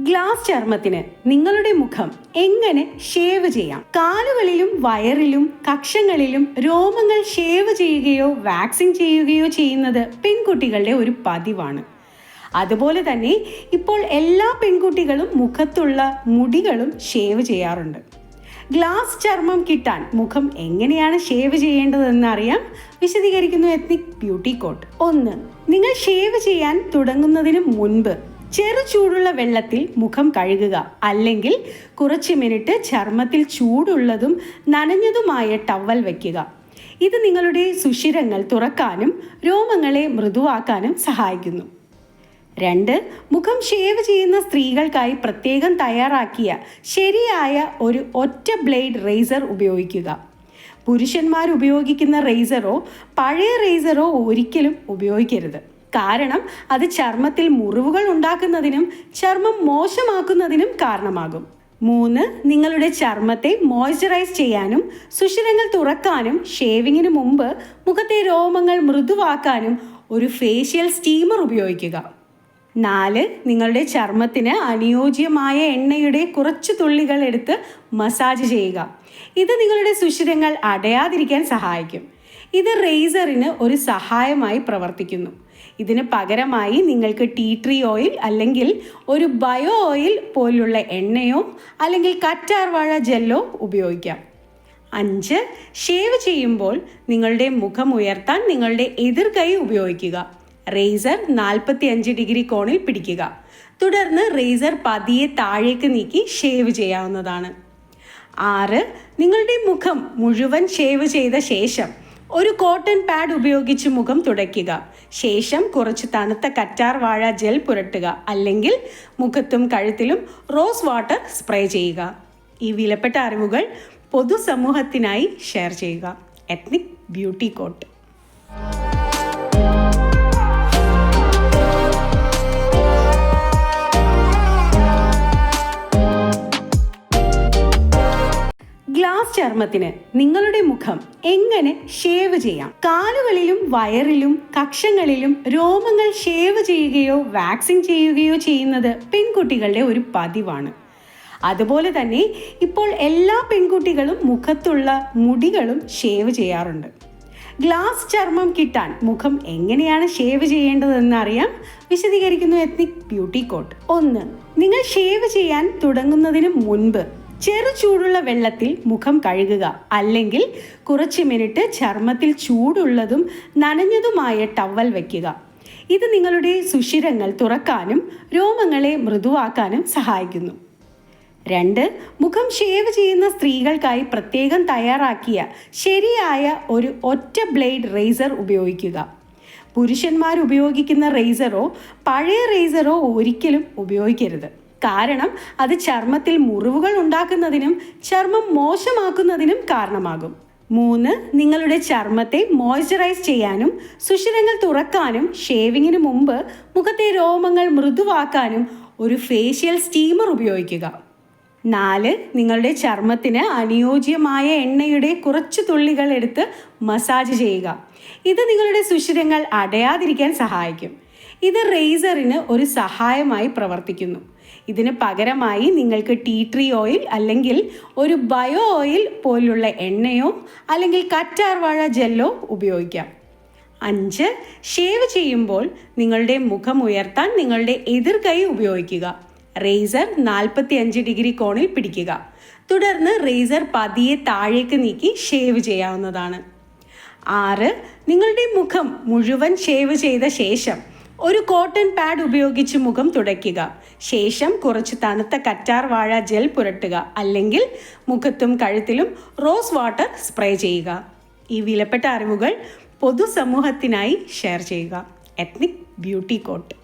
Glass ചർമ്മത്തിന് നിങ്ങളുടെ മുഖം എങ്ങനെ ഷേവ് ചെയ്യാം? കാലുകളിലും വയറിലും കക്ഷങ്ങളിലും രോമങ്ങൾ ഷേവ് ചെയ്യുകയോ വാക്സിൻ ചെയ്യുകയോ ചെയ്യുന്നത് പെൺകുട്ടികളുടെ ഒരു പതിവാണ്. അതുപോലെ തന്നെ ഇപ്പോൾ എല്ലാ പെൺകുട്ടികളും മുഖത്തുള്ള മുടികളും ഷേവ് ചെയ്യാറുണ്ട്. ഗ്ലാസ് ചർമ്മം കിട്ടാൻ മുഖം എങ്ങനെയാണ് ഷേവ് ചെയ്യേണ്ടതെന്ന് അറിയാം വിശദീകരിക്കുന്നു എത്നിക് ബ്യൂട്ടി കോട്ട്. ഒന്ന് നിങ്ങൾ ഷേവ് ചെയ്യാൻ തുടങ്ങുന്നതിന് മുൻപ് ചെറു ചൂടുള്ള വെള്ളത്തിൽ മുഖം കഴുകുക. അല്ലെങ്കിൽ കുറച്ച് മിനിറ്റ് ചർമ്മത്തിൽ ചൂടുള്ളതും നനഞ്ഞതുമായ ടവൽ വയ്ക്കുക. ഇത് നിങ്ങളുടെ സുഷിരങ്ങൾ തുറക്കാനും രോമങ്ങളെ മൃദുവാക്കാനും സഹായിക്കുന്നു. രണ്ട് മുഖം ഷേവ് ചെയ്യുന്ന സ്ത്രീകൾക്കായി പ്രത്യേകം തയ്യാറാക്കിയ ശരിയായ ഒരു ഒറ്റ ബ്ലേഡ് റേസർ ഉപയോഗിക്കുക. പുരുഷന്മാർ ഉപയോഗിക്കുന്ന റേസറോ പഴയ റേസറോ ഒരിക്കലും ഉപയോഗിക്കരുത്. കാരണം അത് ചർമ്മത്തിൽ മുറിവുകൾ ഉണ്ടാക്കുന്നതിനും ചർമ്മം മോശമാക്കുന്നതിനും കാരണമാകും. മൂന്ന് നിങ്ങളുടെ ചർമ്മത്തെ മോയ്സ്ചറൈസ് ചെയ്യാനും സുഷിരങ്ങൾ തുറക്കാനും ഷേവിങ്ങിന് മുമ്പ് മുഖത്തെ രോമങ്ങൾ മൃദുവാക്കാനും ഒരു ഫേഷ്യൽ സ്റ്റീമർ ഉപയോഗിക്കുക. നാല് നിങ്ങളുടെ ചർമ്മത്തിന് അനുയോജ്യമായ എണ്ണയുടെ കുറച്ച് തുള്ളികൾ എടുത്ത് മസാജ് ചെയ്യുക. ഇത് നിങ്ങളുടെ സുഷിരങ്ങൾ അടയാതിരിക്കാൻ സഹായിക്കും. ഇത് റേസറിന് ഒരു സഹായമായി പ്രവർത്തിക്കുന്നു. ഇതിന് പകരമായി നിങ്ങൾക്ക് ടീ ട്രീ ഓയിൽ അല്ലെങ്കിൽ ഒരു ബയോ ഓയിൽ പോലുള്ള എണ്ണയോ അല്ലെങ്കിൽ കറ്റാർവാഴ ജെല്ലോ ഉപയോഗിക്കാം. അഞ്ച് ഷേവ് ചെയ്യുമ്പോൾ നിങ്ങളുടെ മുഖം ഉയർത്താൻ നിങ്ങളുടെ എതിർ കൈ ഉപയോഗിക്കുക. റേസർ നാൽപ്പത്തി അഞ്ച് ഡിഗ്രി കോണിൽ പിടിക്കുക. തുടർന്ന് റേസർ പതിയെ താഴേക്ക് നീക്കി ഷേവ് ചെയ്യാവുന്നതാണ്. ആറ് നിങ്ങളുടെ മുഖം മുഴുവൻ ഷേവ് ചെയ്ത ശേഷം ഒരു കോട്ടൺ പാഡ് ഉപയോഗിച്ച് മുഖം തുടയ്ക്കുക. ശേഷം കുറച്ച് തണുത്ത കറ്റാർ വാഴ ജെൽ പുരട്ടുക. അല്ലെങ്കിൽ മുഖത്തും കഴുത്തിലും റോസ് വാട്ടർ സ്പ്രേ ചെയ്യുക. ഈ വിലപ്പെട്ട അറിവുകൾ പൊതുസമൂഹത്തിനായി ഷെയർ ചെയ്യുക. Ethnic beauty coat. ഗ്ലാസ് ചർമ്മത്തിന് നിങ്ങളുടെ മുഖം എങ്ങനെ ഷേവ് ചെയ്യാം? കാലുകളിലും വയറിലും കക്ഷങ്ങളിലും രോമങ്ങൾ ഷേവ് ചെയ്യുകയോ വാക്സിൻ ചെയ്യുകയോ ചെയ്യുന്നത് പെൺകുട്ടികളുടെ ഒരു പതിവാണ്. അതുപോലെ തന്നെ ഇപ്പോൾ എല്ലാ പെൺകുട്ടികളും മുഖത്തുള്ള മുടികളും ഷേവ് ചെയ്യാറുണ്ട്. ഗ്ലാസ് ചർമ്മം കിട്ടാൻ മുഖം എങ്ങനെയാണ് ഷേവ് ചെയ്യേണ്ടതെന്ന് അറിയാം? വിശദീകരിക്കുന്നു എത്നിക് ബ്യൂട്ടി കോട്ട് ഒന്ന് നിങ്ങൾ ഷേവ് ചെയ്യാൻ തുടങ്ങുന്നതിന് മുൻപ് ചെറു ചൂടുള്ള വെള്ളത്തിൽ മുഖം കഴുകുക. അല്ലെങ്കിൽ കുറച്ച് മിനിറ്റ് ചർമ്മത്തിൽ ചൂടുള്ളതും നനഞ്ഞതുമായ ടവൽ വയ്ക്കുക. ഇത് നിങ്ങളുടെ സുഷിരങ്ങൾ തുറക്കാനും രോമങ്ങളെ മൃദുവാക്കാനും സഹായിക്കുന്നു. രണ്ട് മുഖം ഷേവ് ചെയ്യുന്ന സ്ത്രീകൾക്കായി പ്രത്യേകം തയ്യാറാക്കിയ ശരിയായ ഒരു ഒറ്റ ബ്ലേഡ് റേസർ ഉപയോഗിക്കുക. പുരുഷന്മാർ ഉപയോഗിക്കുന്ന റേസറോ പഴയ റേസറോ ഒരിക്കലും ഉപയോഗിക്കരുത്. കാരണം അത് ചർമ്മത്തിൽ മുറിവുകൾ ഉണ്ടാക്കുന്നതിനും ചർമ്മം മോശമാക്കുന്നതിനും കാരണമാകും. മൂന്ന് നിങ്ങളുടെ ചർമ്മത്തെ മോയ്സ്ചറൈസ് ചെയ്യാനും സുഷിരങ്ങൾ തുറക്കാനും ഷേവിങ്ങിന് മുമ്പ് മുഖത്തെ രോമങ്ങൾ മൃദുവാക്കാനും ഒരു ഫേഷ്യൽ സ്റ്റീമർ ഉപയോഗിക്കുക. നാല് നിങ്ങളുടെ ചർമ്മത്തിന് അനുയോജ്യമായ എണ്ണയുടെ കുറച്ച് തുള്ളികൾ എടുത്ത് മസാജ് ചെയ്യുക. ഇത് നിങ്ങളുടെ സുഷിരങ്ങൾ അടയാതിരിക്കാൻ സഹായിക്കും. ഇത് റേസറിന് ഒരു സഹായമായി പ്രവർത്തിക്കുന്നു. ഇതിന് പകരമായി നിങ്ങൾക്ക് ടീ ട്രീ ഓയിൽ അല്ലെങ്കിൽ ഒരു ബയോ ഓയിൽ പോലുള്ള എണ്ണയോ അല്ലെങ്കിൽ കറ്റാർവാഴ ജെല്ലോ ഉപയോഗിക്കാം. അഞ്ച് ഷേവ് ചെയ്യുമ്പോൾ നിങ്ങളുടെ മുഖം ഉയർത്താൻ നിങ്ങളുടെ എതിർ കൈ ഉപയോഗിക്കുക. റേസർ നാൽപ്പത്തി അഞ്ച് ഡിഗ്രി കോണിൽ പിടിക്കുക. തുടർന്ന് റേസർ പതിയെ താഴേക്ക് നീക്കി ഷേവ് ചെയ്യാവുന്നതാണ്. ആറ് നിങ്ങളുടെ മുഖം മുഴുവൻ ഷേവ് ചെയ്ത ശേഷം ഒരു കോട്ടൺ പാഡ് ഉപയോഗിച്ച് മുഖം തുടയ്ക്കുക. ശേഷം കുറച്ച് തണുത്ത കറ്റാർ വാഴ ജെൽ പുരട്ടുക. അല്ലെങ്കിൽ മുഖത്തും കഴുത്തിലും റോസ് വാട്ടർ സ്പ്രേ ചെയ്യുക. ഈ വിലപ്പെട്ട അറിവുകൾ പൊതുസമൂഹത്തിനായി ഷെയർ ചെയ്യുക. Ethnic beauty coat.